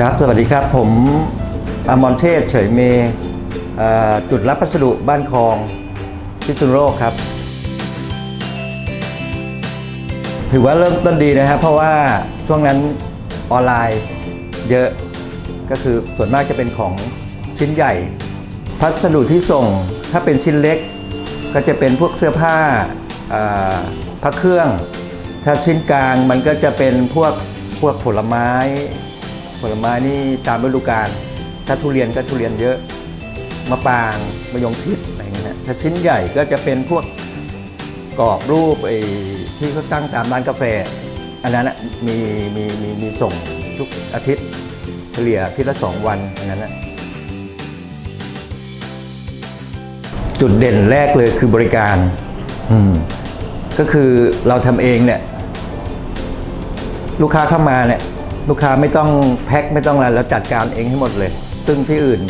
ครับ สวัสดีครับ ผมอมรเทศเฉยเมเอ่อจุดรับพัสดุบ้านคลองพิษณุโลกครับ ถือว่าเริ่มต้นดีนะครับ เพราะว่าช่วงนั้นออนไลน์เยอะก็คือส่วนมากจะเป็นของชิ้นใหญ่ พัสดุที่ส่งถ้าเป็นชิ้นเล็ก ก็จะเป็นพวกเสื้อผ้าอ่าพระเครื่อง ถ้าชิ้นกลางมันก็จะเป็นพวกพวกผลไม้ ผลไม้นี่ตามฤดูกาลถ้าทุเรียนก็ทุเรียนเยอะมะปางมะยงชิดอะไรเงี้ยถ้าชิ้นใหญ่ก็จะเป็นพวกกรอบรูปไอ้ที่เขาตั้งตามร้านกาแฟ อันนั้นนะมีมีมีมีส่งทุกอาทิตย์เฉลี่ยอาทิตย์ละสองวันอันนั้นนะจุดเด่นแรกเลยคือบริการอืมก็คือเราทำเองเนี่ย ลูกค้าเข้ามาเนี่ย ลูกค้าไม่ต้องแพ็คไม่ต้องอะไรเราจัดการเองให้หมดเลย ซึ่งที่อื่น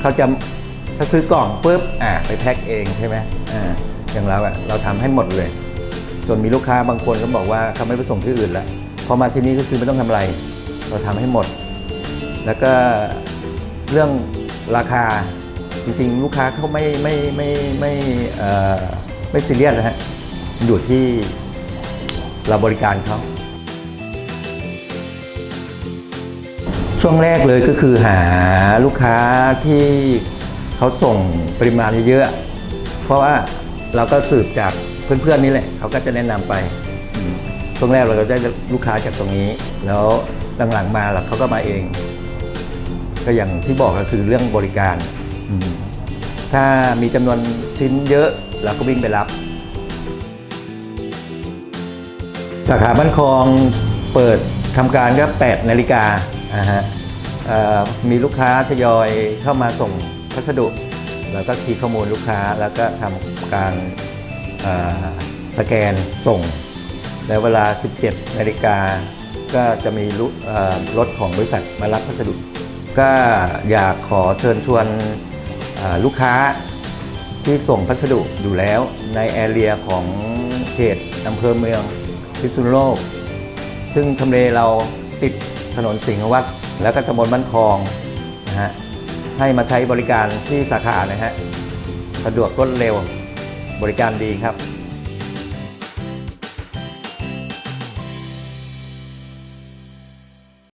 เขาจะถ้าซื้อกล่องปุ๊บอ่าไปแพ็คเองใช่ไหมอ่าอย่างเราอะเราทำให้หมดเลย จนมีลูกค้าบางคนก็บอกว่าเขาไม่ไปส่งที่อื่นแล้วพอมาที่นี่ก็คือไม่ต้องทำอะไร เราทำให้หมด แล้วก็เรื่องราคาจริงๆ ลูกค้าเขาไม่ไม่ไม่ไม่เอ่ไม่ซีเรียสนะฮะอยู่ที่เราบริการเขา ช่วงแรกเลยก็คือหาลูกค้าที่เขาส่งปริมาณเยอะๆเพราะว่าเราก็สืบจากเพื่อนๆนี่แหละเขาก็จะแนะนำไปช่วงแรกเราก็ได้ลูกค้าจากตรงนี้ แล้วหลังๆมาแล้วเขาก็มาเอง ก็อย่างที่บอกก็คือเรื่องบริการ ถ้ามีจำนวนชิ้นเยอะเราก็วิ่งไปรับ สาขาบ้านคลองเปิดทำการก็8นาฬิกา นะฮะมีลูกค้าทยอยเข้ามาส่งพัสดุแล้วก็คีย์ข้อมูลลูกค้าแล้วก็ทำการสแกนส่ง แล้วเวลา 17 นาฬิกาก็จะมีรถของบริษัทมารับพัสดุ ก็อยากขอเชิญชวนลูกค้าที่ส่งพัสดุอยู่แล้วในแอเรียของเขตอำเภอเมืองพิษณุโลก ซึ่งทำเลเรา ติดถนนสิงห์วัดแล้วก็ตำบลบ้านคลองนะฮะให้มาใช้บริการที่สาขานะฮะสะดวกรวดเร็วบริการดีครับ